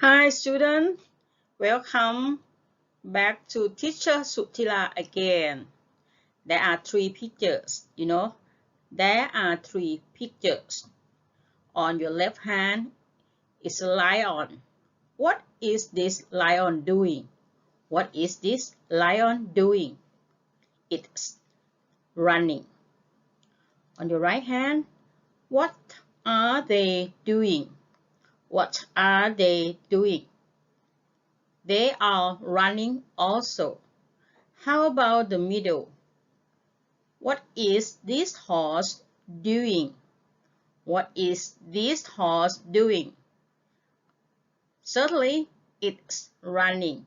Hi student, welcome back to teacher Sutila again. There are three pictures, you know. There are three pictures. On your left hand is a lion. What is this lion doing? What is this lion doing? It's running. On your right hand, what are they doing? What are they doing? They are running also. How about the middle? What is this horse doing? What is this horse doing? Certainly, it's running.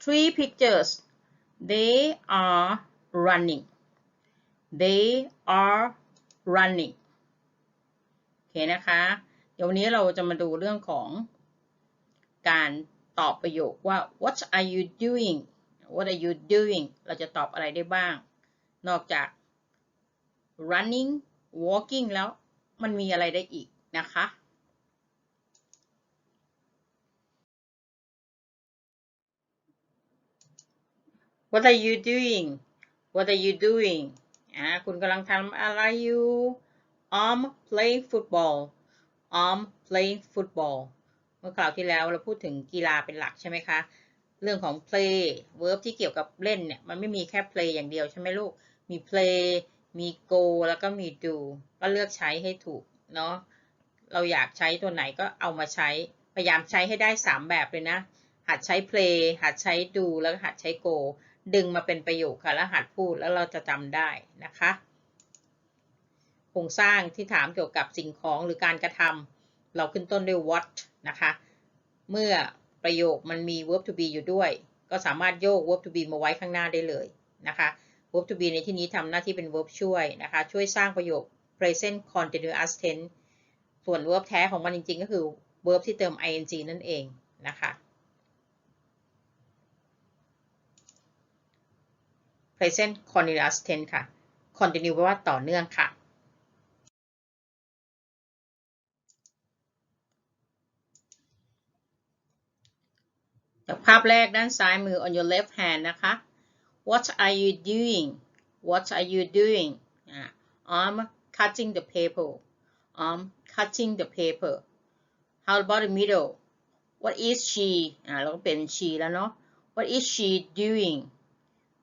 Three pictures. They are running. They are running เคนะคะ เดี๋ยววันนี้เราจะมาดูเรื่องของการตอบประโยคว่า what are you doing what are you doing เราจะตอบอะไรได้บ้าง นอกจาก running walking แล้วมันมีอะไรได้อีกนะคะ What are you doing What are you doing อ่า คุณกำลังทำอะไรอยู่ I'm playing football I'm playing football เมื่อคราวที่แล้วเราพูดถึงกีฬาเป็นหลักใช่ไหมคะ เรื่องของ play verb ที่เกี่ยวกับเล่นเนี่ยมันไม่มีแค่ play อย่างเดียวใช่ไหมลูก มี play มี go แล้วก็มี do ก็เลือกใช้ให้ถูกเนาะ เราอยากใช้ตัวไหนก็เอามาใช้ พยายามใช้ให้ได้ 3 แบบเลยนะ หัดใช้ play หัดใช้ do แล้วก็หัดใช้ go ดึงมาเป็นประโยคค่ะแล้วหัดพูดแล้วเราจะจำได้นะคะ โครงสร้างที่ถามเกี่ยวกับสิ่งของหรือการกระทำเราขึ้นต้นด้วย what นะคะ เมื่อประโยคมันมี verb to be อยู่ด้วย ก็สามารถโยก verb to be มาไว้ข้างหน้าได้เลยนะคะ verb to be ในที่นี้ทำหน้าที่เป็น verb ช่วยนะคะ ช่วยสร้างประโยค present continuous tense ส่วน verb แท้ของมันจริง ๆ ก็คือ verb ที่เติม ing นั่นเองนะคะ present continuous tense ค่ะ continue แปลว่าต่อเนื่องค่ะ จากภาพแรกด้านซ้ายมือ on your left hand นะคะ what are you doing what are you doing I'm cutting the paper I'm cutting the paper how about the middle what is she อ่าเราก็เป็น she แล้วเนาะ what is she doing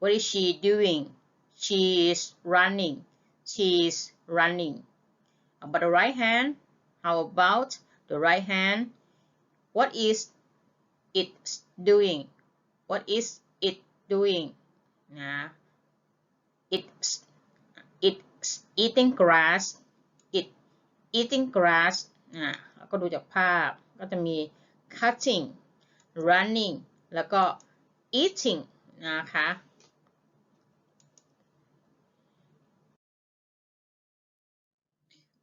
what is she doing she is running she is running about the right hand how about the right hand what is it doing what is it doing นะ it's it's eating grass it eating grass อะก็ดูจากภาพก็จะมี cutting running แล้วก็ eating นะคะ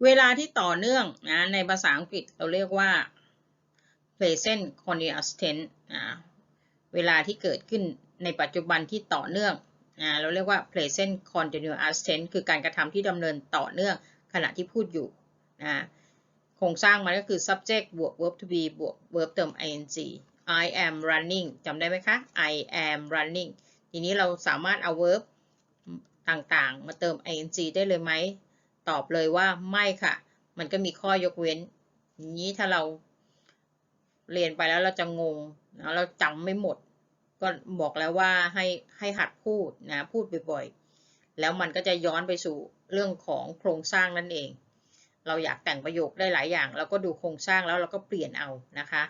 เวลาที่ต่อเนื่องนะในภาษาอังกฤษเราเรียกว่า present continuous tense นะเวลาที่เกิดขึ้นในปัจจุบันที่ต่อเนื่อง เราเรียกว่า present continuous tense คือการกระทำที่ดำเนินต่อเนื่องขณะที่พูดอยู่นะโครงสร้างมันก็คือ subject บวก verb to be บวก verb เติม ing I am running จำได้ไหมคะ I am running ทีนี้เราสามารถเอา verb ต่างๆ มาเติม ing ได้เลยไหม ตอบเลยว่าไม่ค่ะ มันก็มีข้อยกเว้น นี้ถ้าเรา เรียนไปแล้วเราจะงงนะเราจำไม่หมด ก็บอกแล้วว่าให้ให้หัดพูดนะพูดบ่อยๆ แล้วมันก็จะย้อนไปสู่เรื่องของโครงสร้างนั่นเอง เราอยากแต่งประโยคได้หลายอย่าง เราก็ดูโครงสร้างแล้วเราก็เปลี่ยนเอานะคะ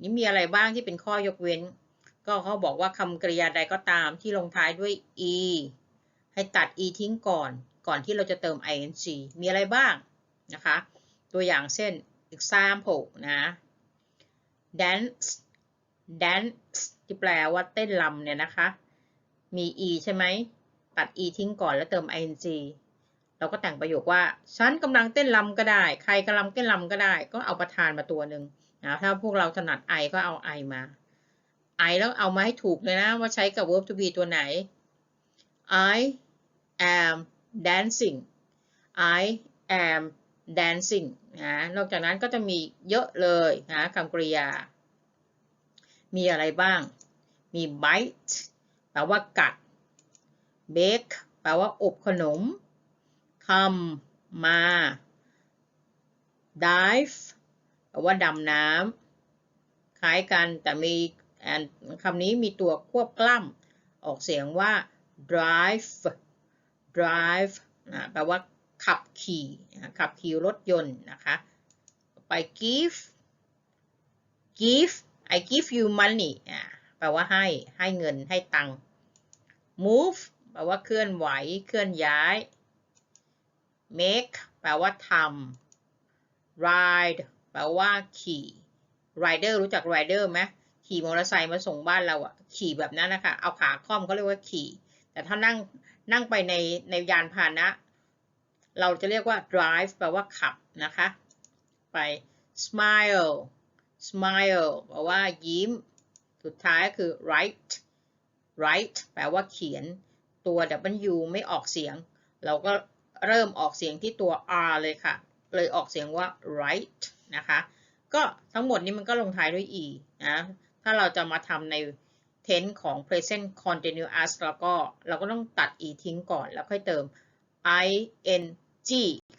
นี่มีอะไรบ้างที่เป็นข้อยกเว้น ก็เขาบอกว่าคำกริยาใดก็ตามที่ลงท้ายด้วย e ให้ตัด e ทิ้งก่อน ก่อนที่เราจะเติม ing มีอะไรบ้างนะคะ ตัวอย่างเช่น example นะ dance dance ที่แปลว่าเต้นรำเนี่ยนะคะ มี e ใช่ไหม ตัด e ทิ้งก่อนแล้วเติม ing เราก็แต่งประโยคว่า ฉันกำลังเต้นรำก็ได้ ใครกำลังเต้นรำก็ได้ ก็เอาประธานมาตัวหนึ่งนะถ้าพวกเราถนัด I ก็เอา I มา I แล้วเอามาให้ถูกเลยนะ ว่าใช้กับ verb to be ตัวไหน I am dancing I am dancing นะนอกจากนั้นก็จะมีเยอะเลยนะคำกริยา มีอะไรบ้าง มี bite แปลว่ากัด bake แปลว่าอบขนม come มา dive แปลว่าดำน้ำคล้ายกันแต่มีคำนี้มีตัวควบกล้ำออกเสียงว่า drive drive นะแปลว่า ขับขี่ขับขี่รถยนต์นะคะไป give give I give you money อ่าแปลว่าให้ให้เงินให้ตังค์ move แปลว่าเคลื่อนไหวเคลื่อนย้าย make แปลว่าทำ ride แปลว่าขี่ rider รู้จัก rider ไหมขี่มอเตอร์ไซค์มาส่งบ้านเราอะขี่แบบนั้นนะคะเอาขาค่อมเขาเรียกว่าขี่ แต่ถ้านั่งนั่งไปในในยานพาหนะ เราจะเรียกว่า drive แปลว่าขับนะคะ ไป smile smile แปลว่ายิ้ม สุดท้ายก็คือ write write แปลว่าเขียน ตัว W ไม่ออกเสียง เราก็เริ่มออกเสียงที่ตัว R เลยค่ะ เลยออกเสียงว่า write นะคะ ก็ทั้งหมดนี้มันก็ลงท้ายด้วย e นะ ถ้าเราจะมาทำใน tense ของ present continuous แล้วก็เราก็ต้องตัด e ทิ้งก่อนแล้วค่อยเติม ing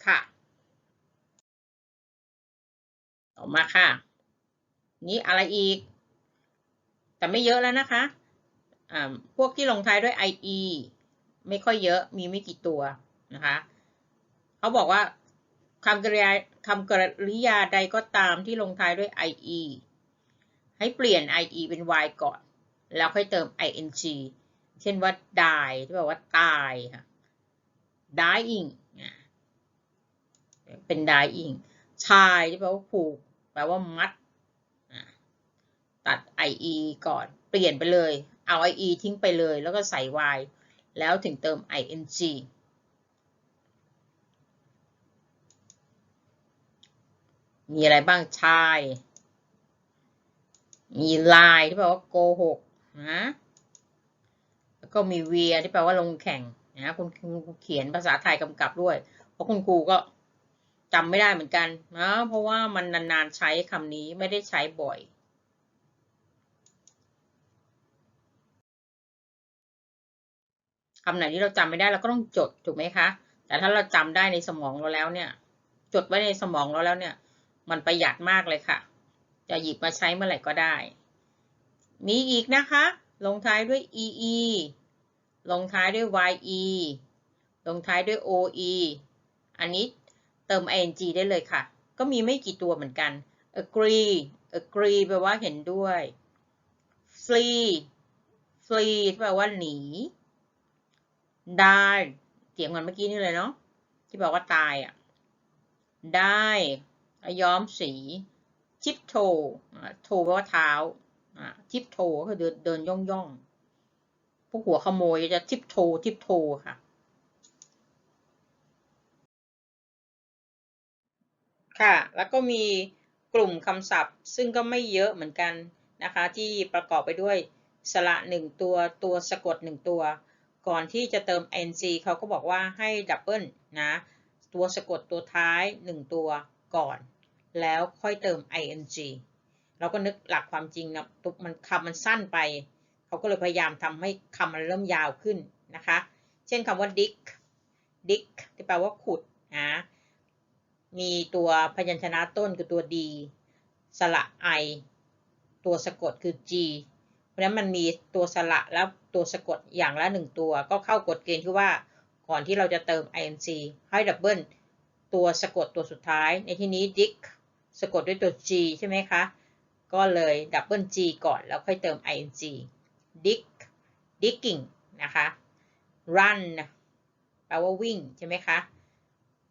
ค่ะ ต่อมาค่ะ นี้อะไรอีก แต่ไม่เยอะแล้วนะคะะพวกที่ลงท้ายด้วย ie ไม่ค่อยเยอะ มีไม่กี่ตัวนะคะ เขาบอกว่าคำกริยาคำกริยาใดก็ตามที่ลงท้ายด้วย ie ให้เปลี่ยน ie เป็น y ก่อน แล้วค่อยเติม ing เช่นว่า die ที่แปลว่าตายค่ะ dying เป็น dying ชายที่แปลว่าผูก แปลว่ามัด ตัด ie ก่อน เปลี่ยนไปเลย เอา ie ทิ้งไปเลย แล้วก็ใส่ y แล้วถึงเติม ing มีอะไรบ้างชาย มีลายที่แปลว่าโกหกนะ แล้วก็มีเวียที่แปลว่าลงแข่ง นะคุณเขียนภาษาไทยกำกับด้วย เพราะคุณครูก็จำไม่ได้เหมือนกันนะเพราะว่ามันนานๆใช้คำนี้ไม่ได้ใช้บ่อยคำไหนที่เราจำไม่ได้เราก็ต้องจดถูกไหมคะ แต่ถ้าเราจำได้ในสมองเราแล้วเนี่ย จดไว้ในสมองเราแล้วเนี่ย มันประหยัดมากเลยค่ะ จะหยิบมาใช้เมื่อไหร่ก็ได้ มีอีกนะคะ ลงท้ายด้วย ee ลงท้ายด้วย ye ลงท้ายด้วย oe อันนี้เติม ing ได้เลยค่ะ ก็มีไม่กี่ตัวเหมือนกัน agree agree แปลว่าเห็นด้วย flee flee แปลว่าหนี die เสียงเหมือนเมื่อกี้นี่เลยเนาะ ที่บอกว่าตายอะ ได้ย้อมสีทิปโทโทแปลว่าเท้า ทิปโทก็คือเดินเดินย่องย่อง พวกหัวขโมยจะทิปโททิปโทค่ะ ค่ะ แล้วก็มีกลุ่มคำศัพท์ ซึ่งก็ไม่เยอะเหมือนกันนะคะ ที่ประกอบไปด้วยสระหนึ่งตัวตัวสะกดหนึ่งตัว ก่อนที่จะเติม nc เขาก็บอกว่าให้ดับเบิลนะ ตัวสะกดตัวท้ายหนึ่งตัวก่อน แล้วค่อยเติม ing เราก็นึกหลักความจริงนะมันคำมันสั้นไป เขาก็เลยพยายามทำให้คำมันเริ่มยาวขึ้นนะคะ เช่นคำว่า dig dig ที่แปลว่าขุดนะมีตัวพยัญชนะต้นคือตัว d สระ i ตัวสะกดคือ g เพราะฉะนั้นมันมีตัวสระแล้วตัวสะกดอย่างละหนึ่งตัว ก็เข้ากฎเกณฑ์ที่ว่าก่อนที่เราจะเติม ing ให้ดับเบิลตัวสะกดตัวสุดท้าย ในที่นี้ dig สะกดด้วยตัว g ใช่ไหมคะ ก็เลยดับเบิล g ก่อนแล้วค่อยเติม ing dig digging นะคะ run แปลว่าวิ่งใช่ไหมคะ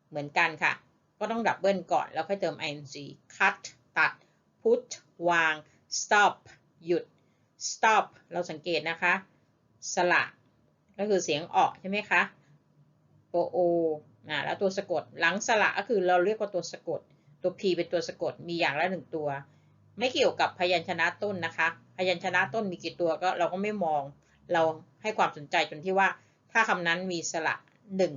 เหมือนกันค่ะ ก็ต้องดับเบิลก่อน แล้วค่อยเติม ing cut ตัด put วาง stop หยุด stop เราสังเกตนะคะ สระก็คือเสียงออกใช่ไหมคะตัว o นะแล้วตัวสะกด หลังสระก็คือเราเรียกว่าตัวสะกด ตัว p เป็นตัวสะกด มีอย่างละหนึ่งตัว ไม่เกี่ยวกับพยัญชนะต้นนะคะ ยัญชนะต้นมีกี่ตัวก็เราก็ไม่มอง เราให้ความสนใจจนที่ว่า ถ้าคำนั้นมีสระหนึ่ง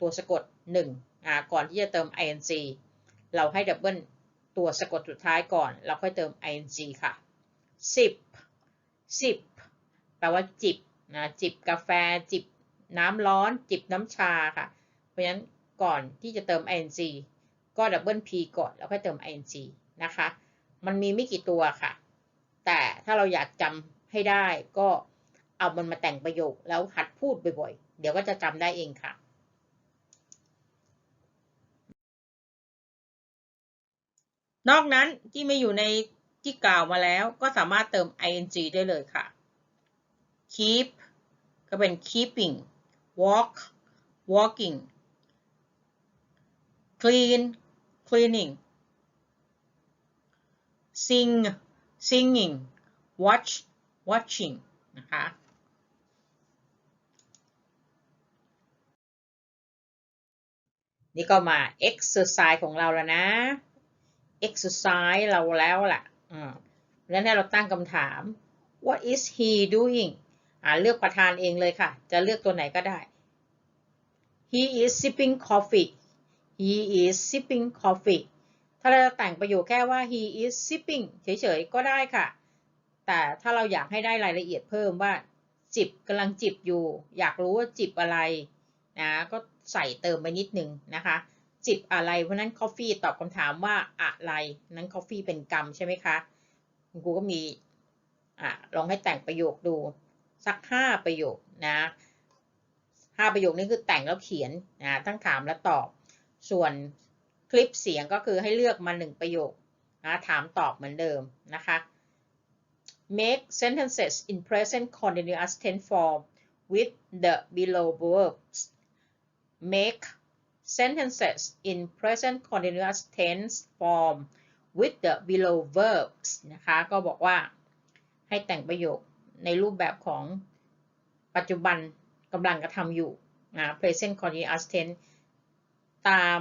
ตัวสะกดหนึ่งอ่าก่อนที่จะเติม ing เราให้ดับเบิลตัวสะกดสุดท้ายก่อน เราค่อยเติม ing ค่ะ sip sip แปลว่าจิบนะจิบกาแฟจิบน้ำร้อนจิบน้ำชาค่ะ เพราะฉะนั้นก่อนที่จะเติม ing ก็ดับเบิล p ก่อนแล้วค่อยเติม ing นะคะ มันมีไม่กี่ตัวค่ะ แต่ถ้าเราอยากจำให้ได้ก็เอามันมาแต่งประโยคแล้วหัดพูดบ่อยๆ เดี๋ยวก็จะจำได้เองค่ะ นอกนั้นที่ไม่อยู่ในที่กล่าวมาแล้วก็สามารถเติม ing ได้เลยค่ะ keep ก็เป็น keeping walk walking clean cleaning sing singing watch watching นะคะ นี่ก็มา exercise ของเราแล้วนะ exercise เราแล้วล่ะอืมแล้วให้เราตั้งคำถาม what is he doing อ่าเลือกประธานเองเลยค่ะ จะเลือกตัวไหนก็ได้ he is sipping coffee he is sipping coffee ถ้าเราแต่งประโยคแค่ว่า he is sipping เฉยๆ ก็ได้ค่ะ แต่ถ้าเราอยากให้ได้รายละเอียดเพิ่มว่า จิบกำลังจิบอยู่ อยากรู้ว่าจิบอะไรนะก็ใส่เติมไปนิดนึงนะคะ จิบอะไรเพราะนั้น coffee ตอบคำถามว่าอะไร นั้น coffee เป็นกรรมใช่ไหมคะคุณครูก็มีอะลองให้แต่งประโยคดูสักห้าประโยคนะห้าประโยคนี้คือแต่งแล้วเขียนนะทั้งถามและตอบ ส่วน คลิปเสียงก็คือให้เลือกมาหนึ่งประโยคนะถามตอบเหมือนเดิมนะคะ make sentences in present continuous tense form with the below verbs make sentences in present continuous tense form with the below verbs นะคะก็บอกว่าให้แต่งประโยคในรูปแบบของปัจจุบันกำลังกระทำอยู่นะ present continuous tense ตาม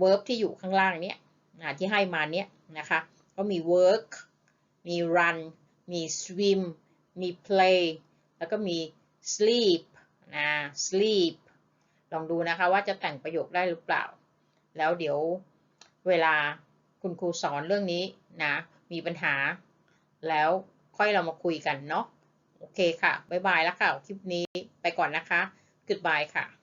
verb ที่อยู่ข้างล่างเนี้ยนะที่ให้มาเนี้ยนะคะก็มี work มี run มี swim มี play แล้วก็มี sleep นะ sleep ลองดูนะคะว่าจะแต่งประโยคได้หรือเปล่า แล้วเดี๋ยวเวลาคุณครูสอนเรื่องนี้นะมีปัญหา แล้วค่อยเรามาคุยกันเนาะโอเคค่ะ บ๊ายบายแล้วค่ะ คลิปนี้ไปก่อนนะคะ goodbye ค่ะ